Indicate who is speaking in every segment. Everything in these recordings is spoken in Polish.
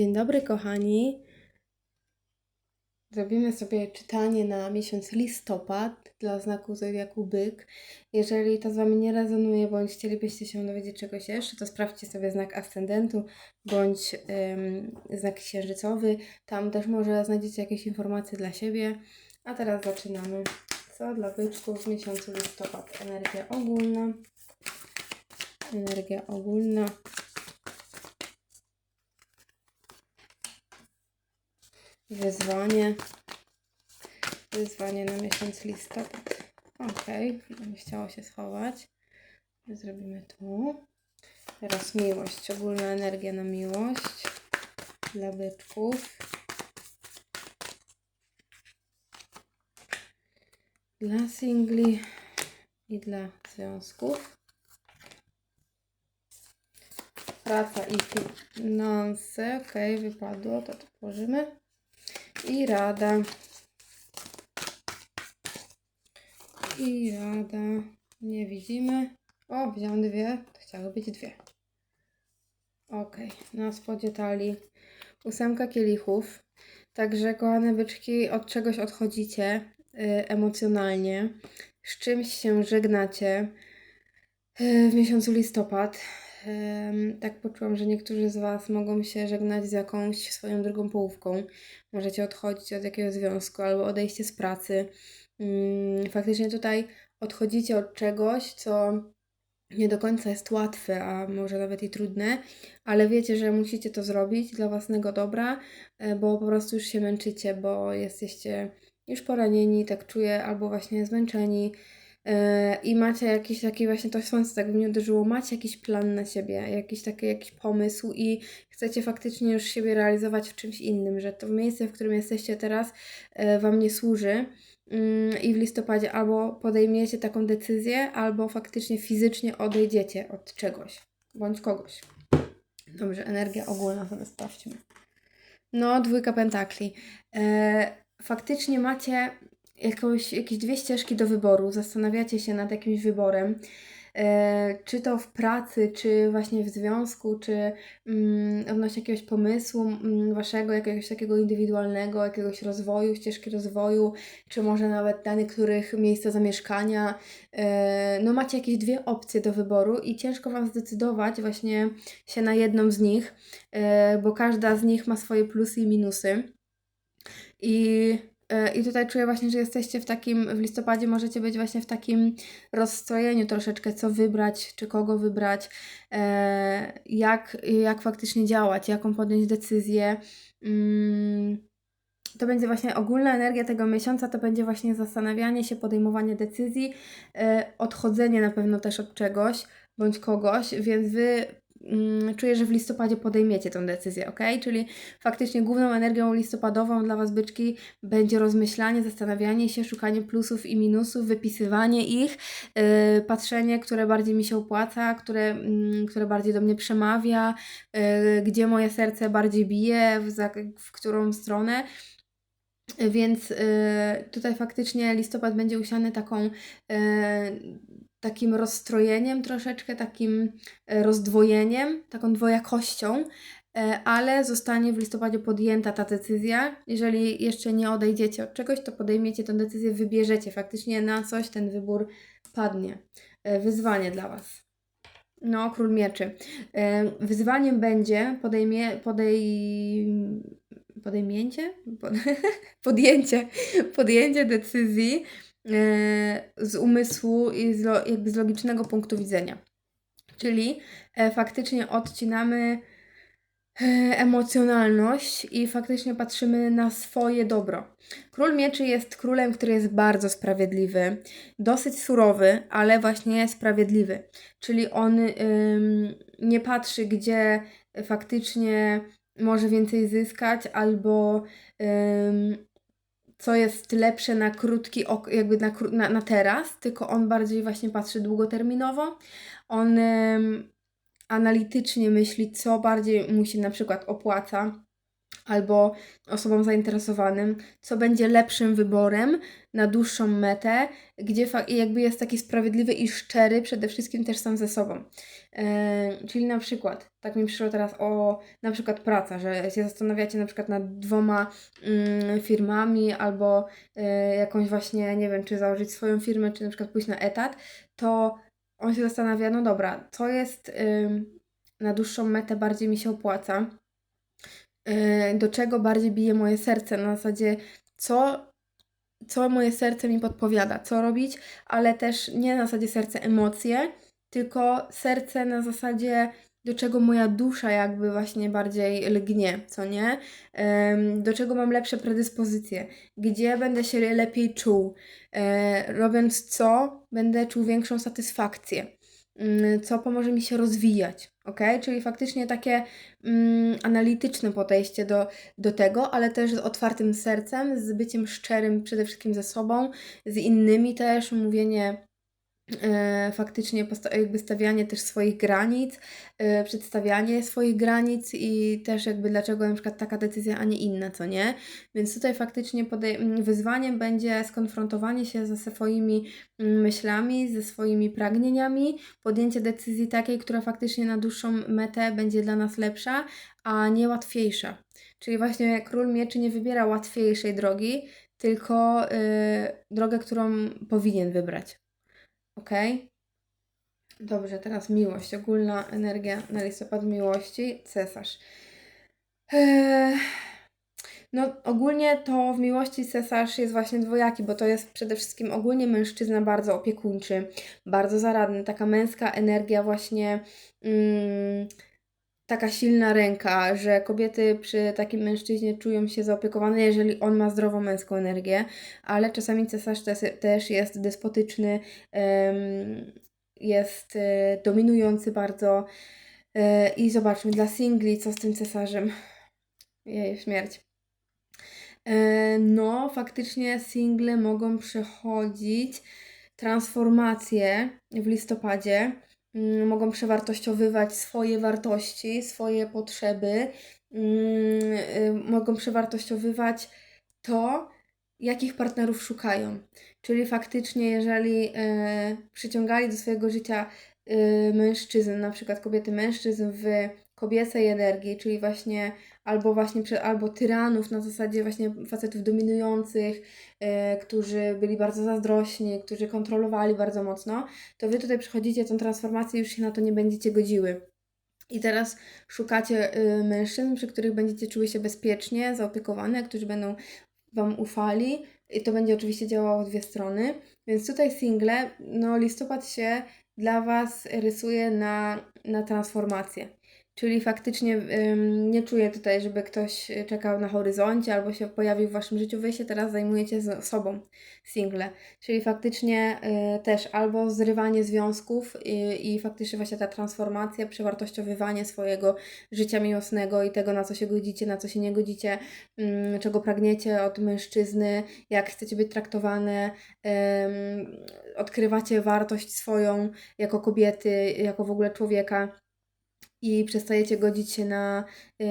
Speaker 1: Dzień dobry, kochani. Zrobimy sobie czytanie na miesiąc listopad dla znaku zodiaku byk. Jeżeli to z Wami nie rezonuje, bądź chcielibyście się dowiedzieć czegoś jeszcze, to sprawdźcie sobie znak ascendentu bądź ym, znak księżycowy. Tam też może znajdziecie jakieś informacje dla siebie. A teraz zaczynamy. Co dla byczków w miesiącu listopad? Energia ogólna. Energia ogólna. Wyzwanie. Wyzwanie na miesiąc listopad. Ok, nie chciało się schować. Zrobimy tu. Teraz miłość. Ogólna energia na miłość dla byczków. Dla singli i dla związków. Praca i finanse. Ok, wypadło, to tu położymy. I rada. I rada. Nie widzimy. O, wziąłem dwie. To chciały być dwie. Ok, na spodzie talii ósemka kielichów. Także, kochane byczki, od czegoś odchodzicie y, emocjonalnie. Z czymś się żegnacie y, w miesiącu listopad. Tak poczułam, że niektórzy z Was mogą się żegnać z jakąś swoją drugą połówką. Możecie odchodzić od jakiegoś związku albo odejście z pracy. Mm, Faktycznie tutaj odchodzicie od czegoś, co nie do końca jest łatwe, a może nawet i trudne, ale wiecie, że musicie to zrobić dla własnego dobra, e, bo po prostu już się męczycie, bo jesteście już poranieni, tak czuję, albo właśnie zmęczeni. I macie jakiś taki właśnie, to słońce tak mnie uderzyło, macie jakiś plan na siebie, jakiś taki jakiś pomysł i chcecie faktycznie już siebie realizować w czymś innym, że to miejsce, w którym jesteście teraz, e, Wam nie służy. Mm, I w listopadzie albo podejmiecie taką decyzję, albo faktycznie fizycznie odejdziecie od czegoś bądź kogoś. Dobrze, energia ogólna sobie sprawdźmy. No, dwójka pentakli. E, faktycznie macie jakoś, jakieś dwie ścieżki do wyboru, zastanawiacie się nad jakimś wyborem, e, czy to w pracy, czy właśnie w związku, czy mm, odnośnie jakiegoś pomysłu mm, waszego, jakiegoś takiego indywidualnego, jakiegoś rozwoju, ścieżki rozwoju, czy może nawet dla niektórych miejsca zamieszkania. E, no macie jakieś dwie opcje do wyboru i ciężko Wam zdecydować właśnie się na jedną z nich, e, bo każda z nich ma swoje plusy i minusy. I, I tutaj czuję właśnie, że jesteście w takim, w listopadzie możecie być właśnie w takim rozstrojeniu troszeczkę, co wybrać, czy kogo wybrać, e, jak, jak faktycznie działać, jaką podjąć decyzję. Mm, to będzie właśnie ogólna energia tego miesiąca, to będzie właśnie zastanawianie się, podejmowanie decyzji, e, odchodzenie na pewno też od czegoś bądź kogoś, więc Wy czuję, że w listopadzie podejmiecie tę decyzję, ok? Czyli faktycznie główną energią listopadową dla Was, byczki, będzie rozmyślanie, zastanawianie się, szukanie plusów i minusów, wypisywanie ich, yy, patrzenie, które bardziej mi się opłaca, które, mm, które bardziej do mnie przemawia, yy, gdzie moje serce bardziej bije, w, w którą stronę. Więc y, tutaj faktycznie listopad będzie usiany taką, y, takim rozstrojeniem troszeczkę, takim y, rozdwojeniem, taką dwojakością, y, ale zostanie w listopadzie podjęta ta decyzja. Jeżeli jeszcze nie odejdziecie od czegoś, to podejmiecie tę decyzję, wybierzecie faktycznie na coś, ten wybór padnie. Y, wyzwanie dla Was. No, król mieczy. Wyzwaniem będzie podejmie, podej, podejmięcie? Pod, podjęcie, podjęcie decyzji e, z umysłu i z, jakby z logicznego punktu widzenia. Czyli e, faktycznie odcinamy e, emocjonalność i faktycznie patrzymy na swoje dobro. Król mieczy jest królem, który jest bardzo sprawiedliwy, dosyć surowy, ale właśnie sprawiedliwy. Czyli on ym, nie patrzy, gdzie faktycznie może więcej zyskać, albo ym, co jest lepsze na krótki, jakby na, na, na teraz, tylko on bardziej właśnie patrzy długoterminowo. On ym, analitycznie myśli, co bardziej mu się na przykład opłaca, albo osobom zainteresowanym, co będzie lepszym wyborem na dłuższą metę, gdzie jakby jest taki sprawiedliwy i szczery przede wszystkim też sam ze sobą. E, czyli na przykład, tak mi przyszło teraz o na przykład praca, że się zastanawiacie na przykład nad dwoma mm, firmami albo e, jakąś właśnie, nie wiem, czy założyć swoją firmę, czy na przykład pójść na etat, to on się zastanawia, no dobra, co jest ym, na dłuższą metę bardziej mi się opłaca, Yy, do czego bardziej bije moje serce, na zasadzie co, co moje serce mi podpowiada, co robić, ale też nie na zasadzie serce emocje, tylko serce na zasadzie do czego moja dusza jakby właśnie bardziej lgnie, co nie? Do czego mam lepsze predyspozycje, gdzie będę się lepiej czuł, E, robiąc co, będę czuł większą satysfakcję, co pomoże mi się rozwijać, ok? Czyli faktycznie takie mm, analityczne podejście do, do tego, ale też z otwartym sercem, z byciem szczerym przede wszystkim ze sobą, z innymi też, mówienie faktycznie posta- jakby stawianie też swoich granic, e, przedstawianie swoich granic i też jakby dlaczego na przykład taka decyzja, a nie inna, co nie? Więc tutaj faktycznie wyzwaniem będzie skonfrontowanie się ze swoimi myślami, ze swoimi pragnieniami, podjęcie decyzji takiej, która faktycznie na dłuższą metę będzie dla nas lepsza, a nie łatwiejsza. Czyli właśnie król mieczy nie wybiera łatwiejszej drogi, tylko y, drogę, którą powinien wybrać. Ok? Dobrze, teraz miłość. Ogólna energia na listopad miłości. Cesarz. Eee, no, ogólnie to w miłości cesarz jest właśnie dwojaki, bo to jest przede wszystkim ogólnie mężczyzna bardzo opiekuńczy, bardzo zaradny, taka męska energia właśnie. Mm, taka silna ręka, że kobiety przy takim mężczyźnie czują się zaopiekowane, jeżeli on ma zdrową męską energię, ale czasami cesarz też, jest despotyczny, jest e, dominujący bardzo. E, I zobaczmy, dla singli, co z tym cesarzem? Jej, śmierć. E, No, faktycznie single mogą przechodzić transformacje w listopadzie mogą przewartościowywać swoje wartości, swoje potrzeby, mm, y, mogą przewartościowywać to, jakich partnerów szukają. Czyli faktycznie, jeżeli e, przyciągali do swojego życia e, mężczyzn, na przykład kobiety mężczyzn w kobiecej energii, czyli właśnie albo właśnie albo tyranów na zasadzie właśnie facetów dominujących, e, którzy byli bardzo zazdrośni, którzy kontrolowali bardzo mocno, to wy tutaj przechodzicie tą transformację już się na to nie będziecie godziły. I teraz szukacie y, mężczyzn, przy których będziecie czuły się bezpiecznie, zaopiekowane, którzy będą Wam ufali. I to będzie oczywiście działało w dwie strony. Więc tutaj single, no listopad się dla Was rysuje na, na transformację. Czyli faktycznie ym, nie czuję tutaj, żeby ktoś czekał na horyzoncie albo się pojawił w Waszym życiu. Wy się teraz zajmujecie z sobą, single. Czyli faktycznie y, też albo zrywanie związków i, i faktycznie właśnie ta transformacja, przewartościowywanie swojego życia miłosnego i tego, na co się godzicie, na co się nie godzicie, ym, czego pragniecie od mężczyzny, jak chcecie być traktowane, ym, odkrywacie wartość swoją jako kobiety, jako w ogóle człowieka i przestajecie godzić się na yy,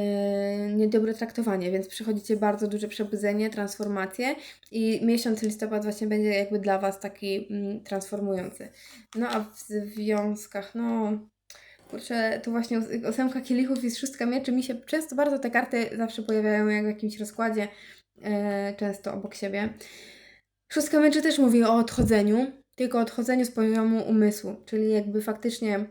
Speaker 1: niedobre traktowanie, więc przychodzicie bardzo duże przebudzenie, transformację i miesiąc listopad właśnie będzie jakby dla Was taki mm, transformujący. No a w związkach, no kurczę, tu właśnie ós- ósemka kielichów i szóstka mieczy, mi się często bardzo te karty zawsze pojawiają jak w jakimś rozkładzie, e, często obok siebie. Szóstka mieczy też mówi o odchodzeniu, tylko odchodzeniu z poziomu umysłu, czyli jakby faktycznie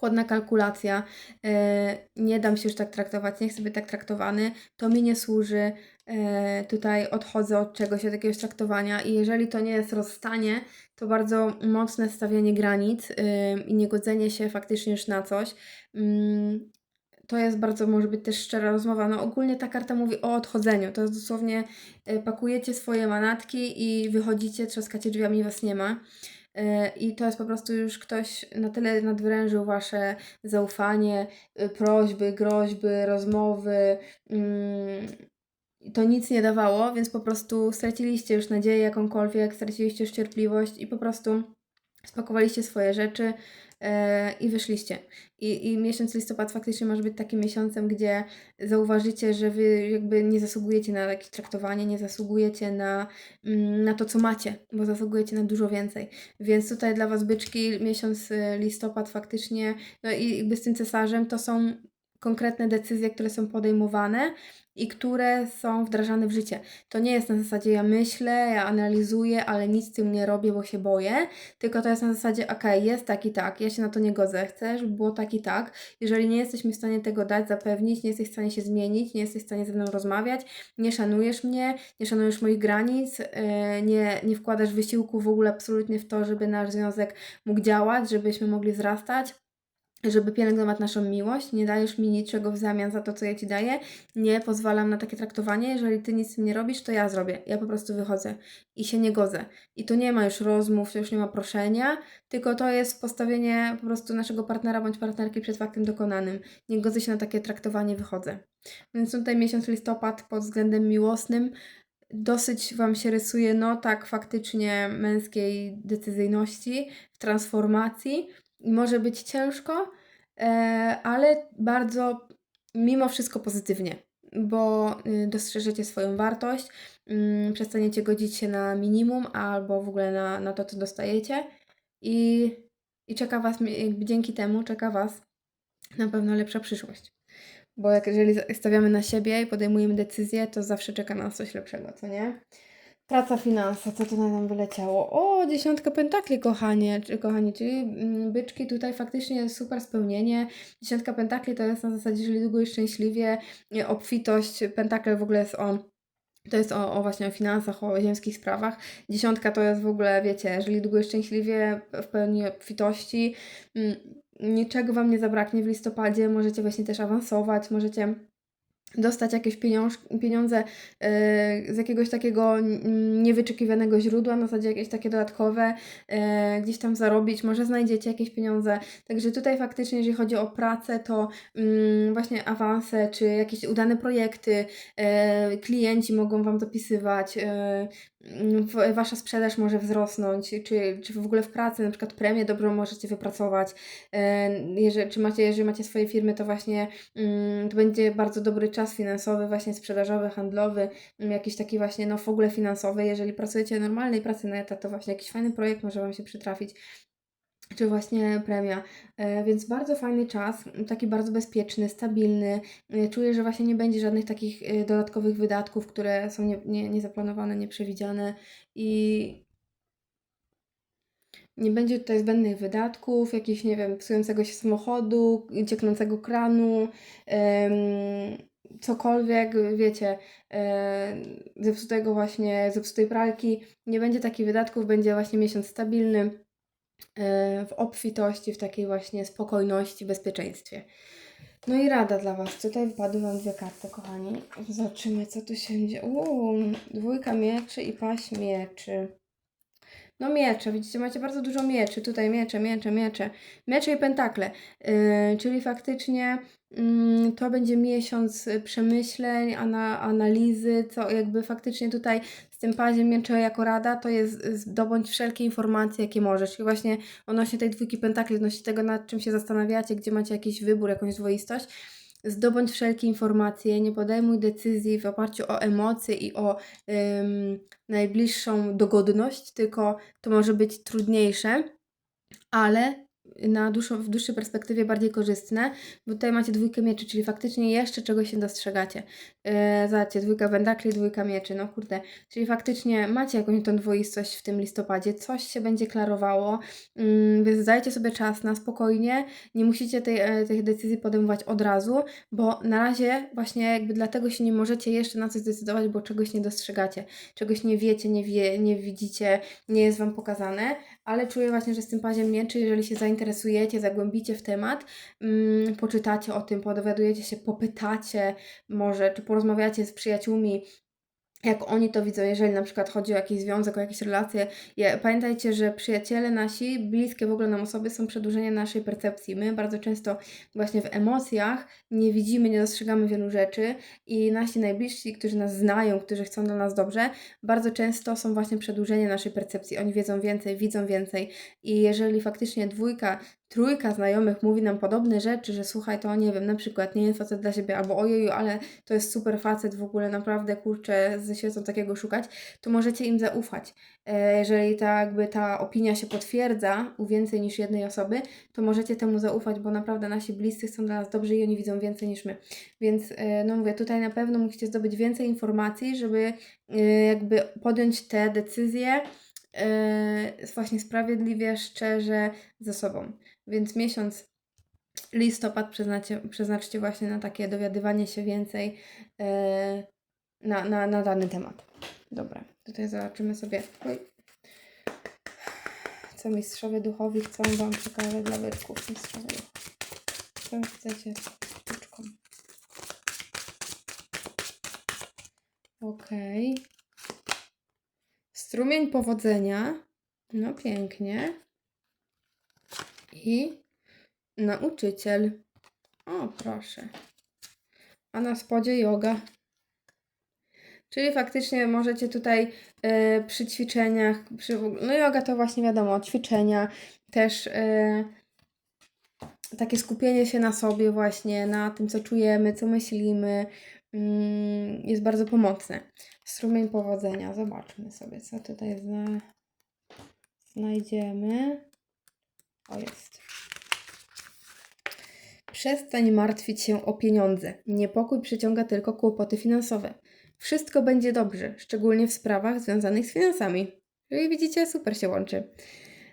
Speaker 1: chłodna kalkulacja, e, nie dam się już tak traktować, nie chcę być tak traktowany, to mi nie służy, e, tutaj odchodzę od czegoś, od jakiegoś traktowania i jeżeli to nie jest rozstanie, to bardzo mocne stawianie granic e, i niegodzenie się faktycznie już na coś. Mm, to jest bardzo, może być też szczera rozmowa. No ogólnie ta karta mówi o odchodzeniu. To jest dosłownie pakujecie swoje manatki i wychodzicie, trzaskacie drzwiami, was nie ma. E, I to jest po prostu już ktoś na tyle nadwyrężył wasze zaufanie, y, prośby, groźby, rozmowy. mm, To nic nie dawało, więc po prostu straciliście już nadzieję jakąkolwiek, straciliście już cierpliwość i po prostu spakowaliście swoje rzeczy, e, i wyszliście. I, I miesiąc listopad faktycznie może być takim miesiącem, gdzie zauważycie, że wy jakby nie zasługujecie na jakieś traktowanie, nie zasługujecie na, mm, na to, co macie, bo zasługujecie na dużo więcej. Więc tutaj dla Was byczki miesiąc e, listopad faktycznie, no i jakby z tym cesarzem to są konkretne decyzje, które są podejmowane i które są wdrażane w życie. To nie jest na zasadzie ja myślę, ja analizuję, ale nic z tym nie robię, bo się boję, tylko to jest na zasadzie ok, jest tak i tak, ja się na to nie godzę, chcę, żeby było tak i tak. Jeżeli nie jesteśmy w stanie tego dać, zapewnić, nie jesteś w stanie się zmienić, nie jesteś w stanie ze mną rozmawiać, nie szanujesz mnie, nie szanujesz moich granic, yy, nie, nie wkładasz wysiłku w ogóle absolutnie w to, żeby nasz związek mógł działać, żebyśmy mogli wzrastać, żeby pielęgnować naszą miłość, nie dajesz mi niczego w zamian za to, co ja Ci daję, nie pozwalam na takie traktowanie, jeżeli Ty nic z tym nie robisz, to ja zrobię, ja po prostu wychodzę i się nie godzę. I tu nie ma już rozmów, to już nie ma proszenia, tylko to jest postawienie po prostu naszego partnera bądź partnerki przed faktem dokonanym. Nie godzę się na takie traktowanie, wychodzę. Więc tutaj miesiąc listopad pod względem miłosnym dosyć Wam się rysuje, no tak, faktycznie męskiej decyzyjności, w transformacji, może być ciężko, e, ale bardzo mimo wszystko pozytywnie, bo y, dostrzeżecie swoją wartość, mm, przestaniecie godzić się na minimum albo w ogóle na, na to, co dostajecie i, i czeka Was, jakby dzięki temu czeka Was na pewno lepsza przyszłość. Bo jak jeżeli stawiamy na siebie i podejmujemy decyzje, to zawsze czeka nas coś lepszego, co nie? Praca, finanse, co tu nam wyleciało? O, dziesiątka pentakli, kochanie, czy, kochani, czyli mm, byczki tutaj faktycznie super spełnienie. Dziesiątka pentakli to jest na zasadzie, jeżeli długo i szczęśliwie, nie, obfitość, pentakel w ogóle jest o to jest o, o, właśnie o finansach, o ziemskich sprawach. Dziesiątka to jest w ogóle, wiecie, jeżeli długo i szczęśliwie, w pełni obfitości, mm, niczego Wam nie zabraknie w listopadzie, możecie właśnie też awansować, możecie dostać jakieś pieniąż, pieniądze yy, z jakiegoś takiego niewyczekiwanego źródła, na zasadzie jakieś takie dodatkowe, yy, gdzieś tam zarobić, może znajdziecie jakieś pieniądze. Także tutaj faktycznie, jeżeli chodzi o pracę, to yy, właśnie awanse, czy jakieś udane projekty, yy, klienci mogą Wam dopisywać, wasza sprzedaż może wzrosnąć, czy, czy w ogóle w pracy, na przykład premię dobrą możecie wypracować. Jeżeli, czy macie, jeżeli macie swoje firmy, to właśnie to będzie bardzo dobry czas finansowy, właśnie sprzedażowy, handlowy, jakiś taki właśnie, no w ogóle finansowy. Jeżeli pracujecie normalnej pracy na etat, to właśnie jakiś fajny projekt może Wam się przytrafić czy właśnie premia. E, więc bardzo fajny czas, taki bardzo bezpieczny, stabilny. E, czuję, że właśnie nie będzie żadnych takich e, dodatkowych wydatków, które są nie, nie, niezaplanowane, nieprzewidziane i nie będzie tutaj zbędnych wydatków, jakichś, nie wiem, psującego się samochodu, cieknącego kranu, cokolwiek, wiecie, zepsutego właśnie, zepsutej pralki. Nie będzie takich wydatków, będzie właśnie miesiąc stabilny w obfitości, w takiej właśnie spokojności, bezpieczeństwie. No i rada dla Was. Tutaj wypadły Wam dwie karty, kochani. Zobaczymy, co tu się dzieje. Uuu, dwójka mieczy i paść mieczy. No miecze, widzicie, macie bardzo dużo mieczy. Tutaj miecze, miecze, miecze. Miecze i pentakle. Yy, czyli faktycznie yy, to będzie miesiąc przemyśleń, ana, analizy, co jakby faktycznie tutaj tym pazie miecze jako rada, to jest zdobądź wszelkie informacje, jakie możesz. I właśnie odnośnie tej dwójki pentakli, odnośnie tego, nad czym się zastanawiacie, gdzie macie jakiś wybór, jakąś dwoistość, zdobądź wszelkie informacje, nie podejmuj decyzji w oparciu o emocje i o ym, najbliższą dogodność, tylko to może być trudniejsze, ale na dłuższą, w dłuższej perspektywie bardziej korzystne, bo tutaj macie dwójkę mieczy, czyli faktycznie jeszcze czegoś się dostrzegacie. Yy, zobaczcie, dwójka wędakli, dwójka mieczy, no kurde. Czyli faktycznie macie jakąś tą dwoistość w tym listopadzie, coś się będzie klarowało, yy, więc dajcie sobie czas na spokojnie, nie musicie tej, e, tych decyzji podejmować od razu, bo na razie właśnie jakby dlatego się nie możecie jeszcze na coś zdecydować, bo czegoś nie dostrzegacie, czegoś nie wiecie, nie, wie, nie widzicie, nie jest Wam pokazane, ale czuję właśnie, że z tym paziem mieczy, jeżeli się zainteresujecie, zagłębicie w temat, mm, poczytacie o tym, podowiadujecie się, popytacie może, czy porozmawiacie z przyjaciółmi, jak oni to widzą, jeżeli na przykład chodzi o jakiś związek, o jakieś relacje. Je, pamiętajcie, że przyjaciele nasi, bliskie w ogóle nam osoby są przedłużeniem naszej percepcji. My bardzo często właśnie w emocjach nie widzimy, nie dostrzegamy wielu rzeczy i nasi najbliżsi, którzy nas znają, którzy chcą dla nas dobrze, bardzo często są właśnie przedłużeniem naszej percepcji. Oni wiedzą więcej, widzą więcej i jeżeli faktycznie dwójka trójka znajomych mówi nam podobne rzeczy, że słuchaj, to nie wiem, na przykład nie jest facet dla siebie, albo ojeju, ale to jest super facet w ogóle, naprawdę, kurczę, ze świecą takiego szukać, to możecie im zaufać. E, Jeżeli ta, jakby ta opinia się potwierdza u więcej niż jednej osoby, to możecie temu zaufać, bo naprawdę nasi bliscy są dla nas dobrzy i oni widzą więcej niż my. Więc, e, no mówię, tutaj na pewno musicie zdobyć więcej informacji, żeby e, jakby podjąć te decyzje e, właśnie sprawiedliwie, szczerze ze sobą. Więc miesiąc listopad przeznaczcie właśnie na takie dowiadywanie się więcej e, na, na, na dany temat. Dobra, tutaj zobaczymy sobie. Oj. Co mistrzowie duchowi chcą Wam przekazać dla wyczków. Mistrzowie. Co chcecie z sztuczką? Okej. Strumień powodzenia. No pięknie. I nauczyciel. O, proszę. A na spodzie yoga. Czyli faktycznie możecie tutaj e, przy ćwiczeniach, przy, no yoga to właśnie wiadomo, ćwiczenia, też e, takie skupienie się na sobie właśnie, na tym co czujemy, co myślimy, mm, jest bardzo pomocne. Strumień powodzenia, zobaczmy sobie co tutaj zna, znajdziemy. O, jest. Przestań martwić się o pieniądze. Niepokój przyciąga tylko kłopoty finansowe. Wszystko będzie dobrze, szczególnie w sprawach związanych z finansami. Czyli widzicie, super się łączy.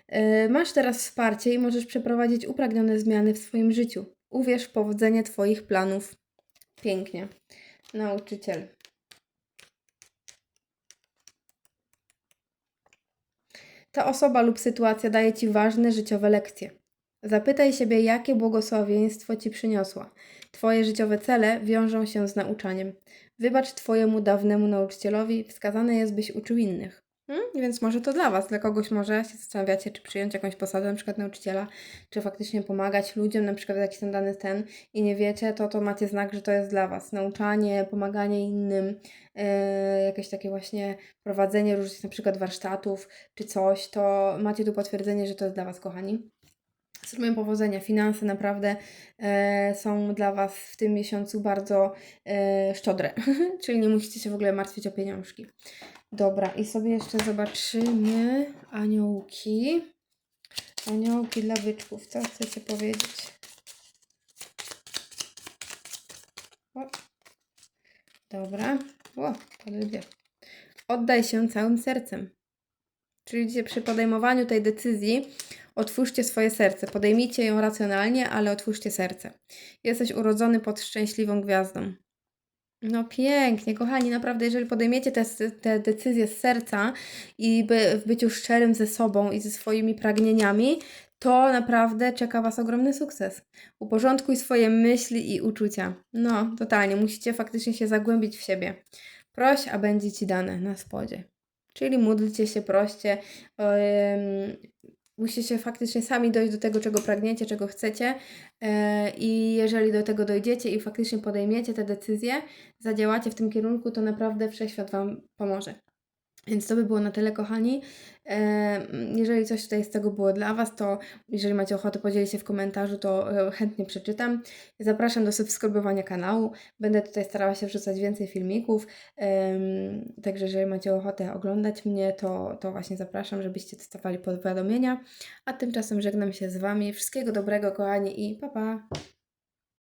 Speaker 1: Yy, Masz teraz wsparcie i możesz przeprowadzić upragnione zmiany w swoim życiu. Uwierz w powodzenie Twoich planów. Pięknie. Nauczyciel. Ta osoba lub sytuacja daje Ci ważne życiowe lekcje. Zapytaj siebie, jakie błogosławieństwo Ci przyniosła. Twoje życiowe cele wiążą się z nauczaniem. Wybacz Twojemu dawnemu nauczycielowi, wskazane jest, byś uczył innych. Hmm? Więc może to dla Was, dla kogoś może się zastanawiacie, czy przyjąć jakąś posadę, na przykład nauczyciela, czy faktycznie pomagać ludziom, na przykład jakiś ten dany ten i nie wiecie, to to macie znak, że to jest dla Was. Nauczanie, pomaganie innym, e, jakieś takie właśnie prowadzenie różnych na przykład warsztatów, czy coś, to macie tu potwierdzenie, że to jest dla Was, kochani. Strumień powodzenia, finanse naprawdę e, są dla Was w tym miesiącu bardzo e, szczodre, czyli nie musicie się w ogóle martwić o pieniążki. Dobra, i sobie jeszcze zobaczymy aniołki. Aniołki dla byczków, co chcecie powiedzieć? O. Dobra, o, to ludzie. Oddaj się całym sercem. Czyli dzisiaj przy podejmowaniu tej decyzji otwórzcie swoje serce. Podejmijcie ją racjonalnie, ale otwórzcie serce. Jesteś urodzony pod szczęśliwą gwiazdą. No pięknie, kochani, naprawdę, jeżeli podejmiecie te, te decyzje z serca i by, w byciu szczerym ze sobą i ze swoimi pragnieniami, to naprawdę czeka Was ogromny sukces. Uporządkuj swoje myśli i uczucia. No, totalnie, musicie faktycznie się zagłębić w siebie. Proś, a będzie Ci dane na spodzie. Czyli módlcie się, proście. Musicie faktycznie sami dojść do tego, czego pragniecie, czego chcecie. e, I jeżeli do tego dojdziecie i faktycznie podejmiecie te decyzje, zadziałacie w tym kierunku, to naprawdę wszechświat Wam pomoże. Więc to by było na tyle, kochani. Jeżeli coś tutaj z tego było dla Was, to jeżeli macie ochotę podzielić się w komentarzu, to e, chętnie przeczytam. Zapraszam do subskrybowania kanału. Będę tutaj starała się wrzucać więcej filmików. Także jeżeli macie ochotę oglądać mnie, to, to właśnie zapraszam, żebyście dostawali powiadomienia. A tymczasem żegnam się z Wami. Wszystkiego dobrego, kochani i pa pa!